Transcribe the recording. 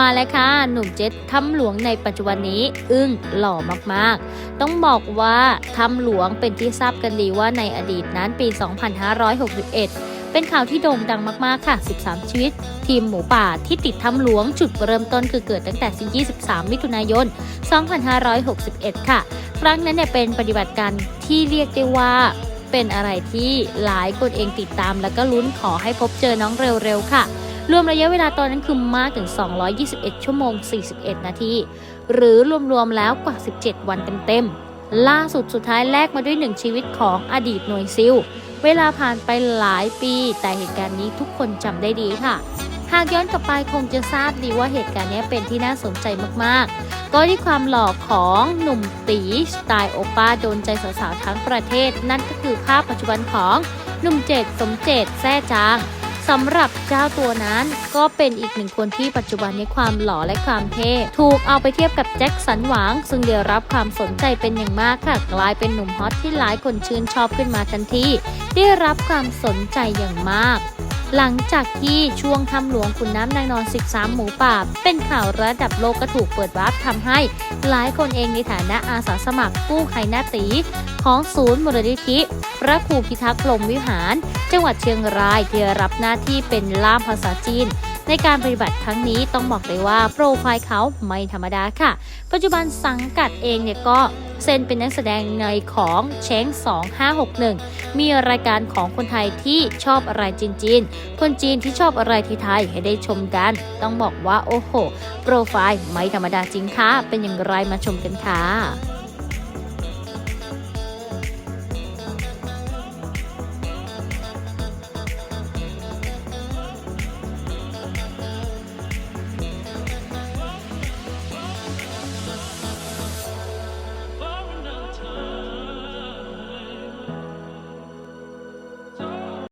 มาแล้วค่ะ หนุ่มเจ็ดถ้ำหลวงในปัจจุบันนี้อึ้งหล่อมากๆ ต้องบอกว่าถ้ำหลวงเป็นที่ทราบกันดีว่าในอดีตนั้นปี 2561เป็นข่าวที่โด่งดังมาก ๆ ค่ะ 13 ชีวิต ทีมหมูป่าที่ติดถ้ำหลวงจุดเริ่มต้นคือเกิดตั้งแต่ 23 มิถุนายน 2561 ค่ะ ครั้งนั้นเนี่ยเป็นปฏิบัติการที่เรียกได้ว่าเป็นอะไรที่หลายคนเองติดตามแล้วก็ลุ้นขอให้พบเจอน้องเร็ว ๆ ค่ะ รวมระยะเวลาตอนนั้นคือมากถึง 221 ชั่วโมง 41 นาที หรือรวมๆแล้วกว่า 17 วันเต็มๆ ล่าสุดสุดท้ายแลกมาด้วยหนึ่งชีวิตของอดีตหน่วยซิล เวลาผ่านไปหลายปี แต่เหตุการณ์นี้ทุกคนจำได้ดีค่ะ หากย้อนกลับไปคงจะทราบดีว่าเหตุการณ์นี้เป็นที่น่าสนใจมากๆ ก็ที่ความหล่อของหนุ่มตีสไตล์โอป้าโดนใจสาวๆทั้งประเทศ นั่นก็คือภาพปัจจุบันของหนุ่มเจดสมเจตแซ่จาง สำหรับเจ้าตัวนั้นก็เป็นอีกหนึ่งคนที่ปัจจุบันนี้ความหล่อและความเท่ถูกเอาไปเทียบกับแจ็คสันหวัง ซึ่งได้รับความสนใจเป็นอย่างมากค่ะกลายเป็นหนุ่มฮอตที่หลายคนชื่นชอบขึ้นมาทันทีได้รับความสนใจอย่างมาก หลังจากที่ช่วงทำหลวงขุนน้ำนางนอน 13 หมูป่า เป็นข่าวระดับโลกก็ถูกเปิดวาร์ปทำให้ หลายคนเองในฐานะอาสาสมัครกู้ภัยหน้าตี ของศูนย์มูลนิธิ พระครูพิทักษ์ลมวิหาร จังหวัดเชียงรายที่รับหน้าที่เป็นล่ามภาษาจีนในการปฏิบัติครั้งนี้ต้องบอกเลยว่าโปรไฟล์เขาไม่ธรรมดาค่ะ ปัจจุบันสังกัดเองเนี่ยก็ เซนเป็นนักแสดงในของเช้ง 2561 มีรายการของคนไทยที่ชอบอะไรจีนๆคนจีนที่ชอบอะไรที่ไทยให้ได้ชมกัน ต้องบอกว่าโอ้โห โปรไฟล์ไม่ธรรมดาจริงค่ะ เป็นอย่างไรมาชมกันค่ะ